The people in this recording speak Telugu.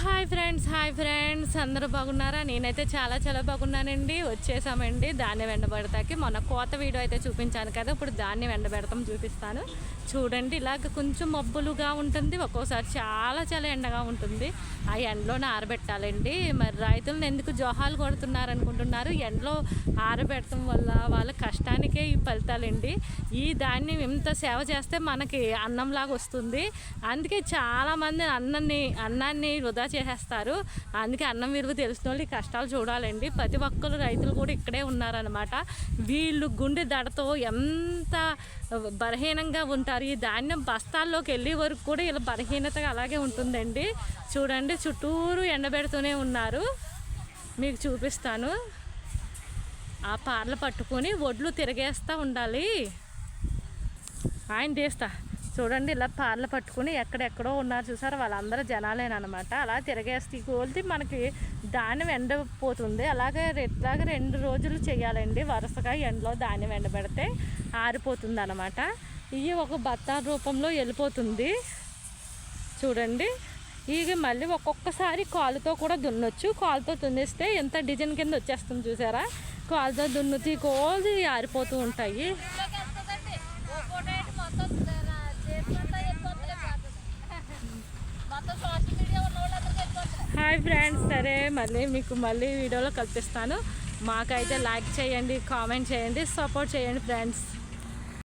Hi friends hi friends. అందరూ బాగున్నారా? నేనైతే చాలా చాలా బాగున్నానండి. వచ్చేసామండి ధాన్యం ఎండబెడతాకి మొన్న కోత వీడియో అయితే చూపించాను కదా ఇప్పుడు ధాన్యం ఎండబెడతాం చూపిస్తాను. చూడండి ఇలాగ కొంచెం మబ్బులుగా ఉంటుంది. ఒక్కోసారి చాలా చాలా ఎండగా ఉంటుంది. ఆ ఎండలోనే ఆరబెట్టాలండి. మరి రైతులను ఎందుకు జోహాలు కొడుతున్నారు అనుకుంటున్నారు? ఎండలో ఆరబెట్టడం వల్ల వాళ్ళ కష్టానికే ఈ ఫలితాలండి. ఈ ధాన్యం ఇంత సేవ చేస్తే మనకి అన్నంలాగా వస్తుంది. అందుకే చాలామంది అన్నాన్ని అన్నాన్ని వృధా చేసేస్తారు. అందుకే అన్నం విలువ తెలిసిన వాళ్ళు ఈ కష్టాలు చూడాలండి. ప్రతి ఒక్కరు రైతులు కూడా ఇక్కడే ఉన్నారనమాట వీళ్ళు గుండె దడతో ఎంత బలహీనంగా ఉంటారు. ఈ ధాన్యం బస్తాల్లోకి వెళ్ళే వరకు కూడా ఇలా బలహీనతగా అలాగే ఉంటుందండి. చూడండి చుట్టూరు ఎండబెడుతూనే ఉన్నారు. మీకు చూపిస్తాను. ఆ పార్లు పట్టుకొని ఒడ్లు తిరగేస్తూ ఉండాలి. ఆయన తీస్తా. చూడండి ఇలా పార్లు పట్టుకుని ఎక్కడెక్కడో ఉన్నారు చూసారు? వాళ్ళందరూ జనాలేనమాట అలా తిరగేస్తే కోల్తి మనకి ధాన్యం ఎండపోతుంది. అలాగే ఇట్లాగే రెండు రోజులు చేయాలండి. వరుసగా ఎండలో ధాన్యం ఎండబెడితే ఆరిపోతుంది అనమాట ఇవి ఒక బత్తా రూపంలో వెళ్ళిపోతుంది. చూడండి. ఇవి మళ్ళీ ఒక్కొక్కసారి కాలుతో కూడా దున్నొచ్చు. కాలుతో దున్నిస్తే ఎంత డిజైన్ కింద వచ్చేస్తుంది చూసారా? కాలుతో దున్నుతీ కోల్ది ఆరిపోతూ ఉంటాయి. హాయ్ ఫ్రెండ్స్ సరే మళ్ళీ మీకు మళ్ళీ వీడియోలో కల్పిస్తాను. మాకైతే లైక్ చేయండి కామెంట్ చేయండి సపోర్ట్ చేయండి ఫ్రెండ్స్.